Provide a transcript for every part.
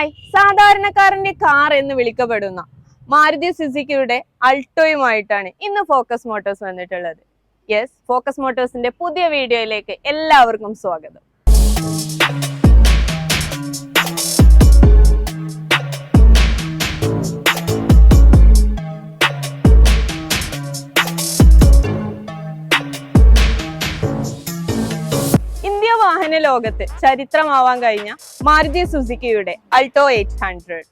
Hi സാധാരണക്കാരന്റെ car എന്ന് വിളിക്കപ്പെടുന്ന മാരുതി സുസുക്കിയുടെ അൾട്ടോയുമായിട്ടാണ് ഇന്ന് ഫോക്കസ് മോട്ടോഴ്സ് വന്നിട്ടുള്ളത്. യെസ് ഫോക്കസ് മോട്ടോഴ്സിന്റെ പുതിയ വീഡിയോയിലേക്ക് എല്ലാവർക്കും സ്വാഗതം. ലോകത്ത് ചരിത്രമാവാൻ കഴിഞ്ഞ മാരുതി സുസുക്കിയുടെ അൾട്ടോ എയ്റ്റ് ഹൺഡ്രഡ്.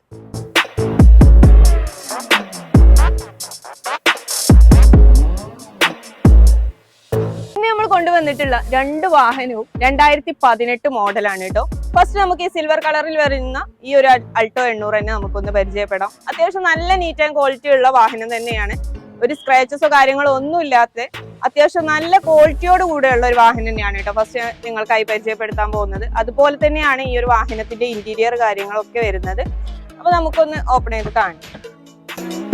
കൊണ്ടുവന്നിട്ടുള്ള രണ്ട് വാഹനവും രണ്ടായിരത്തി പതിനെട്ട് മോഡലാണ് കേട്ടോ. ഫസ്റ്റ് നമുക്ക് ഈ സിൽവർ കളറിൽ വരുന്ന ഈ ഒരു അൾട്ടോ എണ്ണൂറ് തന്നെ നമുക്കൊന്ന് പരിചയപ്പെടാം. അത്യാവശ്യം നല്ല നീറ്റ് ആൻഡ് ക്വാളിറ്റി ഉള്ള വാഹനം തന്നെയാണ്. ഒരു സ്ക്രാച്ചസോ കാര്യങ്ങളോ ഒന്നും ഇല്ലാത്ത അത്യാവശ്യം നല്ല ക്വാളിറ്റിയോട് കൂടെയുള്ള ഒരു വാഹനം തന്നെയാണ് കേട്ടോ. ഫസ്റ്റ് നിങ്ങൾക്കായി പരിചയപ്പെടുത്താൻ പോകുന്നത്. അതുപോലെ തന്നെയാണ് ഈ ഒരു വാഹനത്തിന്റെ ഇന്റീരിയർ കാര്യങ്ങളൊക്കെ വരുന്നത്. അപ്പൊ നമുക്കൊന്ന് ഓപ്പൺ ചെയ്ത് കാണാം.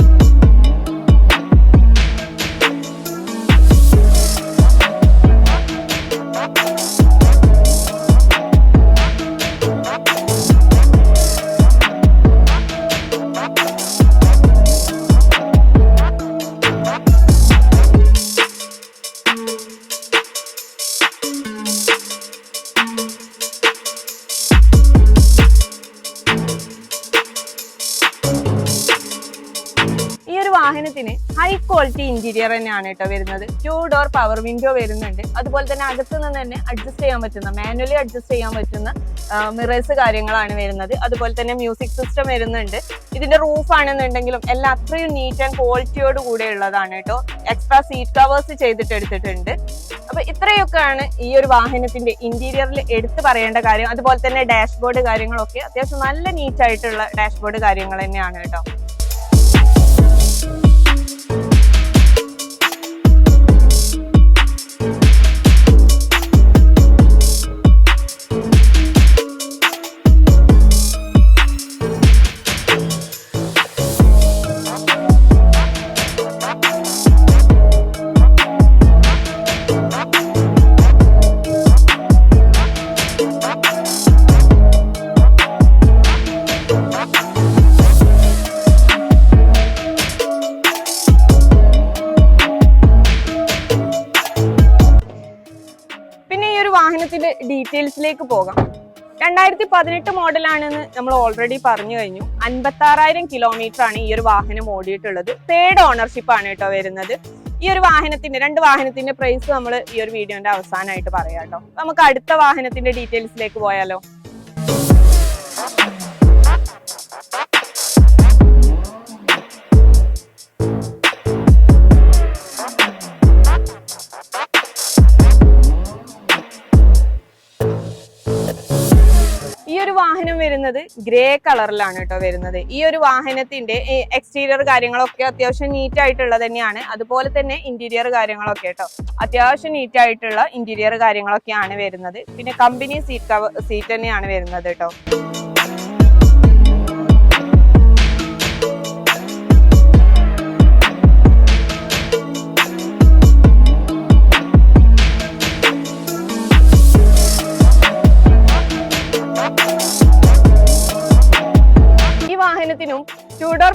വാഹനത്തിന് ഹൈ ക്വാളിറ്റി ഇന്റീരിയർ തന്നെയാണ് കേട്ടോ വരുന്നത്. ടു ഡോർ പവർ വിൻഡോ വരുന്നുണ്ട്. അതുപോലെ തന്നെ അകത്തു നിന്ന് തന്നെ അഡ്ജസ്റ്റ് ചെയ്യാൻ പറ്റുന്ന മാനുവലി അഡ്ജസ്റ്റ് ചെയ്യാൻ പറ്റുന്ന മിറേഴ്സ് കാര്യങ്ങളാണ് വരുന്നത്. അതുപോലെ തന്നെ മ്യൂസിക് സിസ്റ്റം വരുന്നുണ്ട്. ഇതിന്റെ റൂഫ് ആണെന്നുണ്ടെങ്കിലും എല്ലാം അത്രയും നീറ്റ് ആൻഡ് ക്വാളിറ്റിയോട് കൂടെ ഉള്ളതാണ് കേട്ടോ. എക്സ്ട്രാ സീറ്റ് കവേഴ്സ് ചെയ്തിട്ട് എടുത്തിട്ടുണ്ട്. അപ്പൊ ഇത്രയൊക്കെയാണ് ഈ ഒരു വാഹനത്തിന്റെ ഇന്റീരിയറിൽ എടുത്തു പറയേണ്ട കാര്യം. അതുപോലെ തന്നെ ഡാഷ്ബോർഡ് കാര്യങ്ങളൊക്കെ അത്യാവശ്യം നല്ല നീറ്റ് ആയിട്ടുള്ള ഡാഷ്ബോർഡ് കാര്യങ്ങൾ തന്നെയാണ് കേട്ടോ. വാഹനത്തിന്റെ ഡീറ്റെയിൽസിലേക്ക് പോകാം. രണ്ടായിരത്തി പതിനെട്ട് മോഡലാണെന്ന് നമ്മൾ ഓൾറെഡി പറഞ്ഞു കഴിഞ്ഞു. അൻപത്തി ആറായിരം കിലോമീറ്റർ ആണ് ഈ ഒരു വാഹനം ഓടിയിട്ടുള്ളത്. തേർഡ് ഓണർഷിപ്പ് ആണ് കേട്ടോ വരുന്നത്. ഈ ഒരു വാഹനത്തിന്റെ രണ്ട് വാഹനത്തിന്റെ പ്രൈസ് നമ്മൾ ഈ ഒരു വീഡിയോന്റെ അവസാനമായിട്ട് പറയാം കേട്ടോ. നമുക്ക് അടുത്ത വാഹനത്തിന്റെ ഡീറ്റെയിൽസിലേക്ക് പോയാലോ? ഒരു വാഹനം വരുന്നത് ഗ്രേ കളറിലാണ് കേട്ടോ വരുന്നത്. ഈ ഒരു വാഹനത്തിന്റെ എക്സ്റ്റീരിയർ കാര്യങ്ങളൊക്കെ അത്യാവശ്യം നീറ്റ് ആയിട്ടുള്ളത് തന്നെയാണ്. അതുപോലെ തന്നെ ഇന്റീരിയർ കാര്യങ്ങളൊക്കെ കേട്ടോ. അത്യാവശ്യം നീറ്റ് ആയിട്ടുള്ള ഇന്റീരിയർ കാര്യങ്ങളൊക്കെയാണ് വരുന്നത്. പിന്നെ കമ്പനി സീറ്റ് സീറ്റ് തന്നെയാണ് വരുന്നത് കേട്ടോ.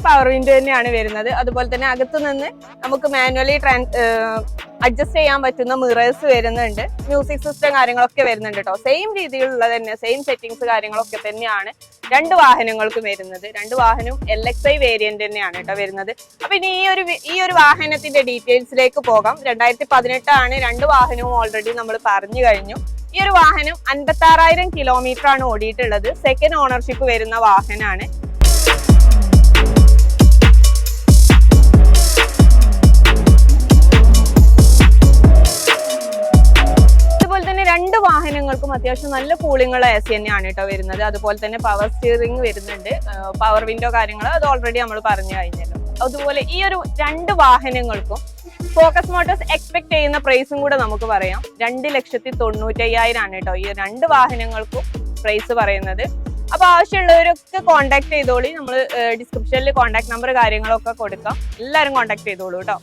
പവർ വിൻഡോ തന്നെയാണ് വരുന്നത്. അതുപോലെ തന്നെ അകത്ത് നിന്ന് നമുക്ക് മാനുവലി അഡ്ജസ്റ്റ് ചെയ്യാൻ പറ്റുന്ന മിറേഴ്സ് വരുന്നുണ്ട്. മ്യൂസിക് സിസ്റ്റം കാര്യങ്ങളൊക്കെ വരുന്നുണ്ട് കേട്ടോ സെയിം രീതിയിലുള്ള തന്നെ സെയിം സെറ്റിങ്സ് കാര്യങ്ങളൊക്കെ തന്നെയാണ് രണ്ട് വാഹനങ്ങൾക്കും വരുന്നത്. രണ്ട് വാഹനവും എൽ എക്സ് ഐ വേരിയന്റ് തന്നെയാണ് കേട്ടോ വരുന്നത്. അപ്പൊ ഇനി ഈ ഒരു ഈ ഒരു വാഹനത്തിന്റെ ഡീറ്റെയിൽസിലേക്ക് പോകാം. രണ്ടായിരത്തി പതിനെട്ടാണ് രണ്ട് വാഹനവും ഓൾറെഡി നമ്മൾ പറഞ്ഞു കഴിഞ്ഞു. ഈ ഒരു വാഹനം അൻപത്തി ആറായിരം കിലോമീറ്റർ ആണ് ഓടിയിട്ടുള്ളത്. സെക്കൻഡ് ഓണർഷിപ്പ് വരുന്ന വാഹനമാണ് അത്യാവശ്യം നല്ല കൂളിങ്ങുള്ള എ സി തന്നെയാണ് കേട്ടോ വരുന്നത്. അതുപോലെ തന്നെ പവർ സ്റ്റിയറിംഗ് വരുന്നുണ്ട്. പവർ വിൻഡോ കാര്യങ്ങൾ അത് ഓൾറെഡി നമ്മൾ പറഞ്ഞു കഴിഞ്ഞല്ലോ. അതുപോലെ ഈ ഒരു രണ്ട് വാഹനങ്ങൾക്കും ഫോക്കസ് മോട്ടോഴ്സ് എക്സ്പെക്ട് ചെയ്യുന്ന പ്രൈസും കൂടെ നമുക്ക് പറയാം. രണ്ട് ലക്ഷത്തി തൊണ്ണൂറ്റയ്യായിരം ആണ് കേട്ടോ ഈ രണ്ട് വാഹനങ്ങൾക്കും പ്രൈസ് പറയുന്നത്. അപ്പൊ ആവശ്യമുള്ളവരൊക്കെ കോൺടാക്ട് ചെയ്തോളി. നമ്മൾ ഡിസ്ക്രിപ്ഷനിൽ കോൺടാക്ട് നമ്പർ കാര്യങ്ങളൊക്കെ കൊടുക്കാം. എല്ലാവരും കോൺടാക്ട് ചെയ്തോളൂ കേട്ടോ.